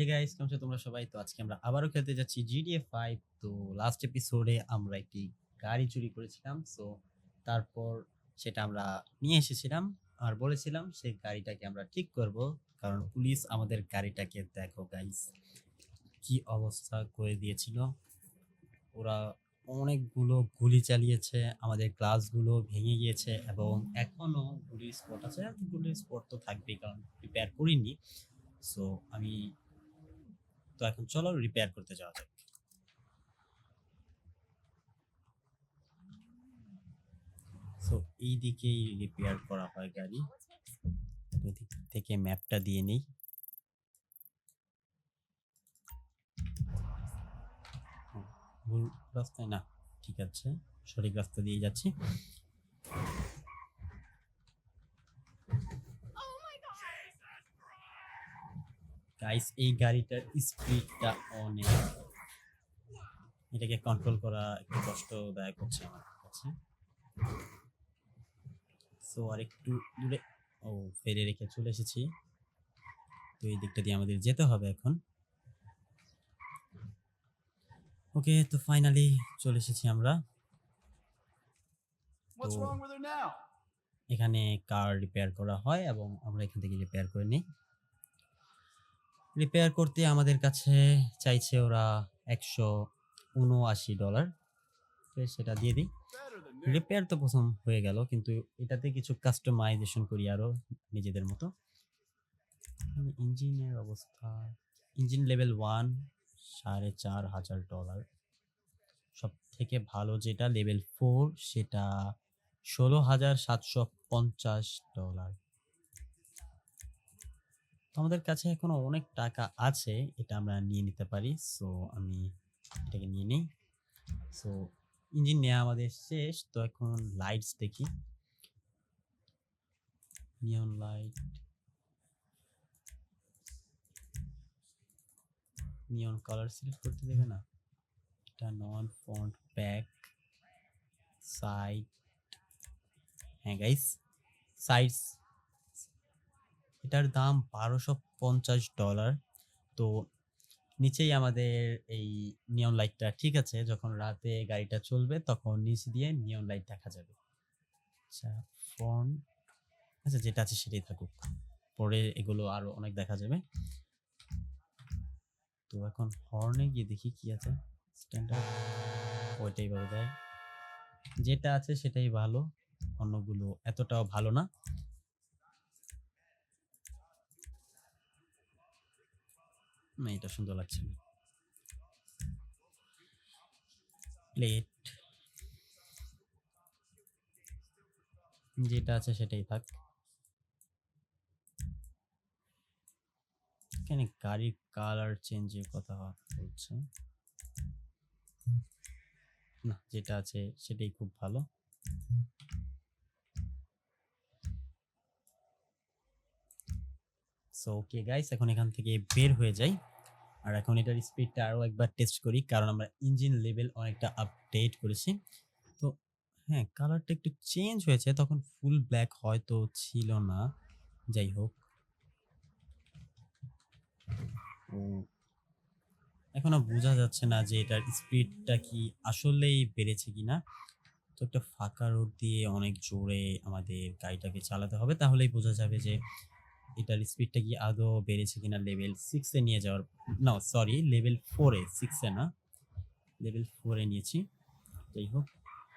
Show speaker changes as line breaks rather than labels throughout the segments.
Hey guys কেমন তোমরা সবাই? তো আজকে আমরা আবারও খেলতে যাচ্ছি জিডিএ ফাইভ তো লাস্ট এপিসোডে আমরা একটি গাড়ি চুরি করেছিলাম। সো তারপর সেটা আমরা নিয়ে এসেছিলাম আর বলেছিলাম সেই গাড়িটাকে আমরা ঠিক করব। কারণ পুলিশ আমাদের গাড়িটাকে, দেখো গাইস কি অবস্থা করে দিয়েছিল। ওরা অনেকগুলো গুলি চালিয়েছে, আমাদের গ্লাসগুলো ভেঙে গিয়েছে এবং এখনও গুলির স্পট আছে। গুলির স্পট তো থাকবেই, কারণ রিপেয়ার করিনি। সো আমি তো এখন চলো রিপেয়ার করতে যাওয়া যাক। সো এই দিকেই রিপেয়ার করা হয় গাড়ি। এদিক থেকে ম্যাপটা দিয়ে নেই। ভুল রাস্তায় না, ঠিক আছে। সঠিক রাস্তা দিয়ে যাচ্ছি। গাইস এই গাড়িটার স্পিডটা অনেক। এটাকে কন্ট্রোল করা একটু কষ্টদায়ক হচ্ছে আমার কাছে। সো আর একটু দূরে। ও ফেলে রেখে চলে এসেছি। তো এই দিকটা দিয়ে আমাদের যেতে হবে এখন। ওকে তো ফাইনালি চলে এসেছি আমরা? এখানে কার রিপেয়ার করা হয় এবং আমরা এখান থেকে রিপেয়ার করে নিই। রিপেয়ার করতে আমাদের কাছে চাইছে ওরা একশো উনআশি ডলার সেটা দিয়ে দিই. রিপেয়ার তো প্রথম হয়ে গেল, কিন্তু এটাতে কিছু কাস্টমাইজেশন করি আরও নিজেদের মতো। ইঞ্জিনের অবস্থা, ইঞ্জিন লেভেল ওয়ান সাড়ে চার হাজার ডলার সব থেকে ভালো যেটা লেভেল ফোর সেটা ষোলো হাজার সাতশো পঞ্চাশ ডলার তো আমাদের কাছে এখনও অনেক টাকা আছে, এটা আমরা নিয়ে নিতে পারি। সো আমি এটাকে নিয়ে নিই। সো ইঞ্জিন নেওয়া আমাদের শেষ। তো এখন লাইটস দেখি। Neon light neon colour select করতে দেবে না। এটা নন ফন্ট ব্যাক সাইড হ্যাঁ গাইস সাইডস এটার দাম বারোশো পঞ্চাশ ডলার। তো নিচেই আমাদের এই নিয়ন লাইটটা ঠিক আছে, যখন রাতে গাড়িটা চলবে তখন নিচ দিয়ে নিয়ন লাইট দেখা যাবে। আচ্ছা ফোন আচ্ছা যেটা আছে সেটাই থাকুক। পরে এগুলো আরও অনেক দেখা যাবে। তো এখন হর্নে গিয়ে দেখি কি আছে স্ট্যান্ডার্ড ওইটাই ভালো দেয়। যেটা আছে সেটাই ভালো, অন্যগুলো এতটাও ভালো না। না, এটা সুন্দর লাগছে না। প্লেট যেটা আছে সেটাই থাক। এখানে গাড়ির কালার চেঞ্জের কথা বলছে। না, যেটা আছে সেটাই খুব ভালো। সো ওকে গাইস এখন এখান থেকে বের হয়ে যাই। আর এখন এটার স্পিডটা আরও একবার টেস্ট করি, কারণ আমরা ইঞ্জিন লেভেল অনেকটা আপডেট করেছি। তো হ্যাঁ কালারটা একটু চেঞ্জ হয়েছে, তখন ফুল ব্ল্যাক হয়তো ছিল না। যাই হোক। এখনও বোঝা যাচ্ছে না যে এটার স্পিডটা কি আসলেই বেড়েছে কিনা। তো একটা ফাঁকা রোড দিয়ে অনেক জোরে আমাদের গাড়িটাকে চালাতে হবে, তাহলেই বোঝা যাবে যে এটার স্পিডটা কি আদৌ বেড়েছে কিনা লেভেল সিক্সে নিয়ে যাওয়ার না সরি লেভেল ফোরে সিক্সে না লেভেল ফোরে নিয়েছি। যাই হোক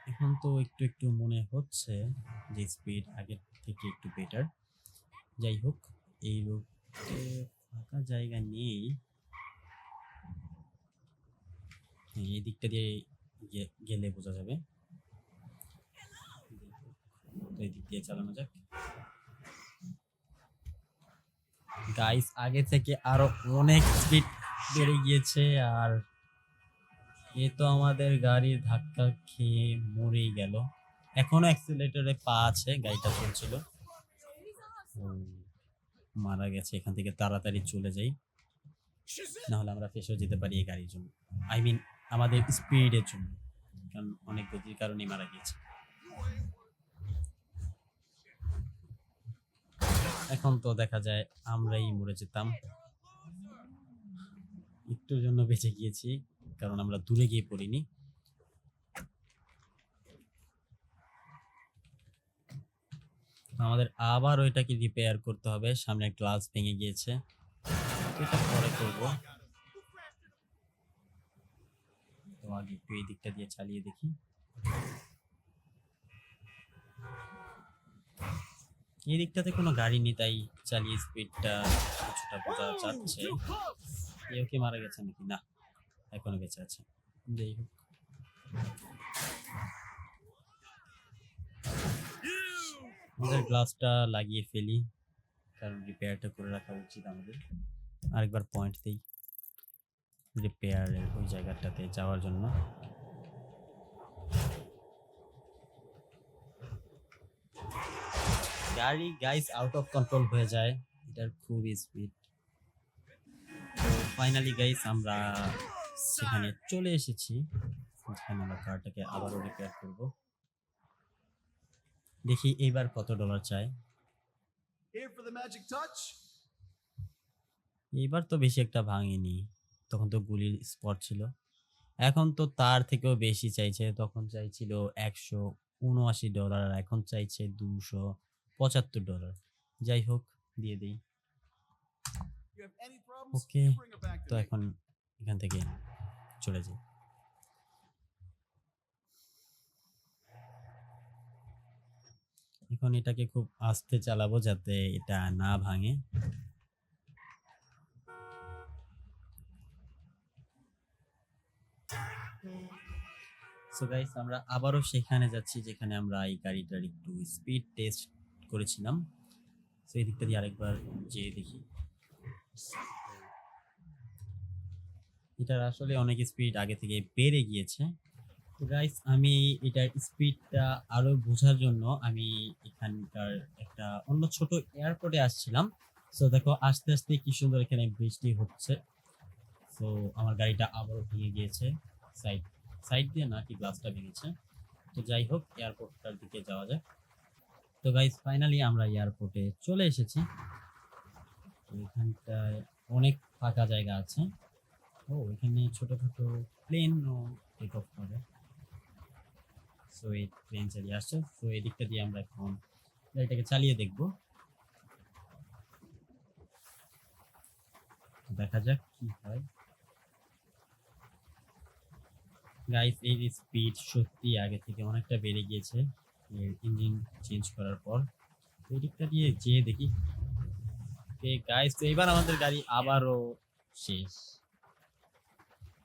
এখন তো একটু একটু মনে হচ্ছে যে স্পিড আগের থেকে একটু বেটার যাই হোক এই রোডে ফাঁকা জায়গা নেই। হ্যাঁ, এই দিকটা দিয়ে গেলে বোঝা যাবে। এই দিক দিয়ে চালানো যাক। গাইস আগে থেকে আরও অনেক স্পিড বেড়ে গিয়েছে আর এ তো আমাদের গাড়ির ধাক্কা খেয়ে মরেই গেল। এখনও অ্যাক্সিলেটরে পা আছে, গাড়িটা চলছিল। মারা গেছে, এখান থেকে তাড়াতাড়ি চলে যাই। নাহলে আমরা ফেসেও যেতে পারি এই গাড়ির জন্য। আই মিন আমাদের স্পিডের জন্য, কারণ অনেক গতির কারণেই মারা গিয়েছে। এখন তো দেখা যায় আমরাই মরে যেতাম। একটুর জন্য বেঁচে গিয়েছি, কারণ আমরা দূরে গিয়ে পড়িনি। আমাদের আবার ওইটাকে রিপেয়ার করতে হবে, সামনে গ্লাস ভেঙে গিয়েছে। এটা পরে করব। তো আগে একটু এই দিকটা দিয়ে চালিয়ে দেখি। এই দিকটাতে কোনো গাড়ি নেই তাই চালিয়ে স্পিডটা কিছুটা বোঝা যাচ্ছে। কেউ কি মারা গেছে নাকি? না এখনও বেঁচে আছে। যাই হোক। আমাদের গ্লাসটা লাগিয়ে ফেলি কারণ রিপেয়ারটা করে রাখা উচিত আমাদের। আরেকবার পয়েন্ট দিই রিপেয়ারের ওই জায়গাটাতে যাওয়ার জন্য। গাড়ি গাইস আউট অফ কন্ট্রোল হয়ে যায়। এটার খুব স্পিড ফাইনালি গাইস আমরা সেখানে চলে এসেছি। যেখানে আমরা কারটাকে আবারও রিপেয়ার করব। দেখি এইবার কত ডলার চাই. এইবার তো বেশি একটা ভাঙেনি। তখন তো গুলির স্পট ছিল। এখন তো তার থেকেও বেশি চাইছে। তখন চাইছিল একশো উনআশি ডলার এখন চাইছে দুশো। পঁচাত্তর ডলার। যাই হোক দিয়ে দিই।
To
তো এখন এখান থেকে চলে যাই। এখন এটাকে খুব আস্তে চালাবো যাতে এটা না ভাঙে। সো গাইস আমরা আবারও সেখানে যাচ্ছি যেখানে আমরা এই গাড়িটার একটু স্পিড টেস্ট করেছিলাম। সো এই দিকটা দিয়ে আরেকবার যেয়ে দেখি। এটার আসলে অনেক স্পিড আগে থেকে বেড়ে গিয়েছে। তো গাইস আমি এটার স্পিডটা আরও বোঝার জন্য আমি এখানকার একটা অন্য ছোট এয়ারপোর্টে আসছিলাম। সো দেখো, আস্তে আস্তে কি সুন্দর এখানে বৃষ্টি হচ্ছে। সো আমার গাড়িটা আবারও ভেঙে গিয়েছে। সাইড সাইড দিয়ে না, কি গ্লাসটা ভেঙেছে। তো যাই হোক এয়ারপোর্টটার দিকে যাওয়া যাক। তো গাইস ফাইনালি আমরা এয়ারপোর্টে চলে এসেছি। এখানটায় অনেক ফাঁকা জায়গা আছে। ও, এখানে ছোট ছোট প্লেনও টেক অফ করে। সো এই প্লেন চালিয়ে আসছে। সো এই দিকটা দিয়ে আমরা এখন গাড়িটাকে চালিয়ে দেখব। দেখা যাক কি হয়। গাইস এই স্পিড সত্যি আগে থেকে অনেকটা বেড়ে গিয়েছে। ইঞ্জিন চেঞ্জ করার পর, তো এই দিকটা দিয়ে যেয়ে দেখি। গাইস তো এবার আমাদের গাড়ি আবারও শেষ।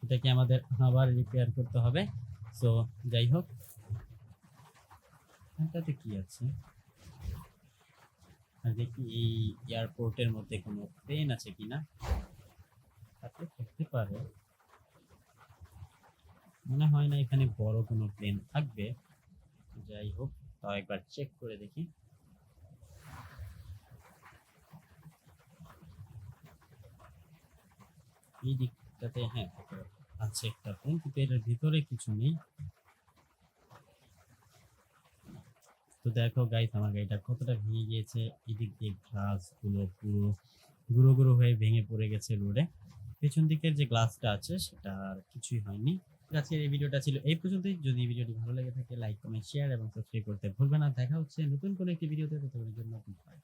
এটাকে আমাদের আবার রিপেয়ার করতে হবে। সো যাই হোক। এটাতে কি আছে? আর দেখি, এই এয়ারপোর্টের মধ্যে কোনো প্লেন আছে কিনা? থাকলে থাকতে পারে। মনে হয় না এখানে বড় কোনো প্লেন থাকবে। যাই হোক তাও একবার চেক করে দেখি। এই দিকটাতে হ্যাঁ আছে একটা প্লেন কিন্তু এটার ভিতরে কিছু নেই। তো দেখো গাইস আমার গাড়িটা কতটা ভেঙে গিয়েছে। এদিক দিয়ে গ্লাসগুলো পুরো গুঁড়ো গুঁড়ো হয়ে ভেঙে পড়ে গেছে রোডে পেছন দিকের যে গ্লাসটা আছে, সেটা আর কিছুই হয়নি। আজকের এই ভিডিওটা ছিল এই পর্যন্তই। যদি ভিডিওটি ভালো লেগে থাকে লাইক কমেন্ট শেয়ার এবং সাবস্ক্রাইব করতে ভুলবেন না। দেখা হচ্ছে নতুন কোনো একটি ভিডিওতে। ততক্ষণের জন্য.